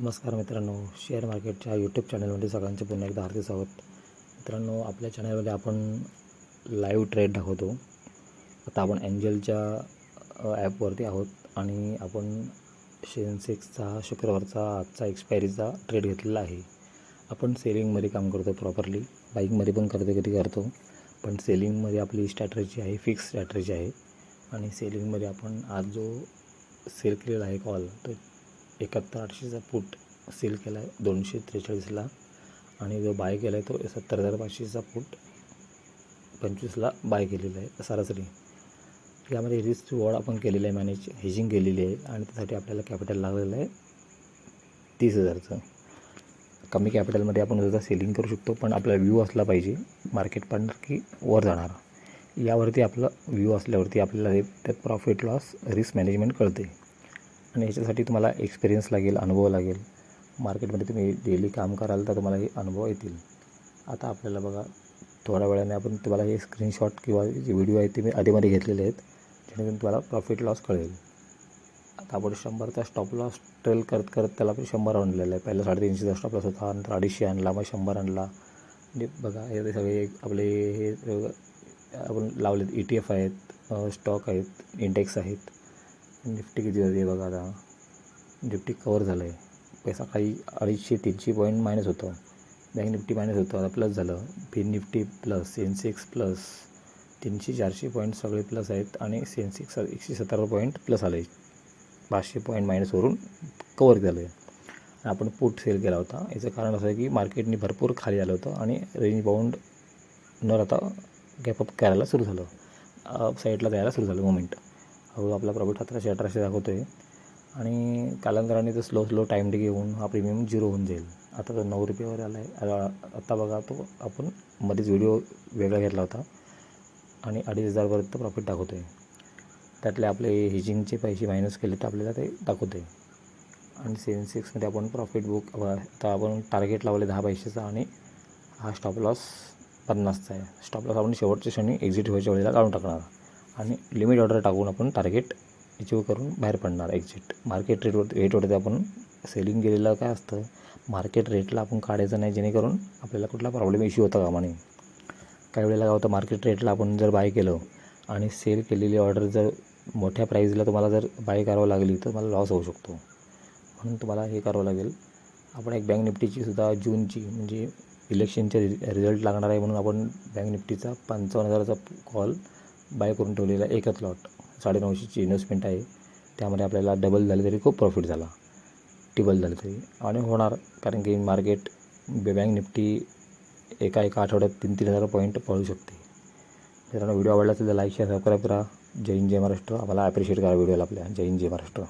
नमस्कार मित्रांनो शेअर मार्केटच्या यूट्यूब चॅनलमध्ये सगळ्यांचे पुन्हा एकदा हार्दिक स्वागत. मित्रांनो आपल्या चॅनलमध्ये आपण लाईव्ह ट्रेड दाखवतो. आता आपण एंजलच्या ॲपवरती आहोत आणि आपण सेन्सेक्सचा शुक्रवारचा आजचा एक्सपायरीचा ट्रेड घेतलेला आहे. आपण सेलिंगमध्ये काम करतो प्रॉपरली बाईकमध्ये पण करतो कधी करतो. पण सेलिंगमध्ये आपली स्ट्रॅटर्जी आहे फिक्स स्ट्रॅटर्जी आहे. आणि सेलिंगमध्ये आपण आज जो सेल केलेला आहे कॉल तो एकाहत्तर आठशेचा फूट सेल केला आहे दोनशे त्रेचाळीसला आणि जो बाय केला आहे तो सत्तर हजार पाचशेचा फूट पंचवीसला बाय केलेला आहे सरासरी. यामध्ये रिस्क वॉर्ड आपण केलेलं आहे मॅनेज हेजिंग केलेली आहे आणि त्यासाठी आपल्याला कॅपिटल लागलेलं आहे तीस हजारचं. कमी कॅपिटलमध्ये आपण सुद्धा सेलिंग करू शकतो पण आपला व्ह्यू असला पाहिजे मार्केट पार्टनर की वर जाणार. यावरती आपलं व्ह्यू असल्यावरती आपल्याला हे त्यात प्रॉफिट लॉस रिस्क मॅनेजमेंट कळते आणि याच्यासाठी तुम्हाला एक्सपिरियन्स लागेल अनुभव लागेल. मार्केटमध्ये तुम्ही डेली काम कराल तर तुम्हाला हे अनुभव येतील. आता आपल्याला बघा थोड्या वेळाने आपण तुम्हाला हे स्क्रीनशॉट किंवा जे व्हिडिओ आहेत ते मी आधीमध्ये घेतलेले आहेत. जेणेकरून तुम्हाला प्रॉफिट लॉस कळेल. आता आपण शंभरचा स्टॉप लॉस ट्रेल करत करत त्याला आपण शंभर आणलेला आहे. पहिला साडेतीनशेचा स्टॉप लॉस होता नंतर अडीचशे आणला मग शंभर आणला. म्हणजे बघा हे सगळे आपले हे आपण लावलेत ई टी एफ आहेत स्टॉक आहेत इंडेक्स आहेत. निफ्टी किती होते बघा आता? निफ्टी कवर झालं आहे पैसा काही अडीचशे तीनशे पॉईंट मायनस होतं. बँक निफ्टी मायनस होतं आता प्लस झालं. फी निफ्टी प्लस सेन्सेक्स प्लस तीनशे चारशे पॉईंट सगळे प्लस आहेत आणि सेन्सेक्स एकशे सत्तर पॉईंट प्लस आले पाचशे पॉईंट मायनसवरून कवर झालं आहे आपण पुट सेल केला होता. याचं कारण असं आहे की मार्केटने भरपूर खाली आलं होतं आणि रेंज बाउंड न राहता गॅपअप करायला सुरू झालं. साईडला जायला सुरू झालं मोमेंट हळूहळू आपला प्रॉफिट सतराशे अठराशे दाखवतो आहे आणि कालांतराने तर स्लो स्लो टाईम घेऊन हा प्रीमियम झिरो होऊन जाईल. आता तो नऊ रुपयावर आला आहे आता बघा तो आपण मध्येच व्हिडिओ वेगळा घेतला होता. आणि अडीच हजारपर्यंत प्रॉफिट दाखवतो आहे त्यातले आपले हेजिंगचे पैसे मायनस केले तर आपल्याला ते दाखवते आणि सेन्सेक्समध्ये आपण प्रॉफिट बुक आता आपण टार्गेट लावले दहा पैशाचा आणि हा स्टॉप लॉस पन्नासचा आहे. स्टॉप लॉस आपण शेवटच्या क्षणी एक्झिट व्हायच्या वेळेला काढून टाकणार. आणि लिमिट ऑर्डर टाकून आपण टार्गेट अचीव करून बाहेर पडणार एक्झिट मार्केट रेटवर रेटवरती आपण सेलिंग केलेलं काय असतं? मार्केट रेटला आपण काढायचं नाही जेणेकरून आपल्याला कुठला प्रॉब्लेम इश्यू होता कामा नये. काही वेळेला काय होतं मार्केट रेटला आपण जर बाय केलं आणि सेल केलेली ऑर्डर जर मोठ्या प्राईजला तुम्हाला जर बाय करावं लागली तर मला लॉस होऊ शकतो. म्हणून तुम्हाला हे करावं लागेल. आपण एक बँक निफ्टीची सुद्धा जूनची म्हणजे इलेक्शनचे रिझल्ट लागणार आहे म्हणून आपण बँक निफ्टीचा पंचावन्न हजाराचा कॉल बाय करून ठेवलेला एकच लॉट साडेनऊशेची इन्व्हेस्टमेंट आहे. त्यामध्ये आपल्याला डबल झाले तरी खूप प्रॉफिट झाला. टिबल झालं तरी. आणि होणार कारण की मार्केट बँक निफ्टी एका एका आठवड्यात तीन तीन हजार पॉईंट पळू शकते. मित्रांनो व्हिडिओ आवडला असेल तर लाईक शेअर सबस्क्राईब करा. जय हिंद जय महाराष्ट्र. आम्हाला ॲप्रिशिएट करा व्हिडिओला आपल्या. जय हिंद जय महाराष्ट्र.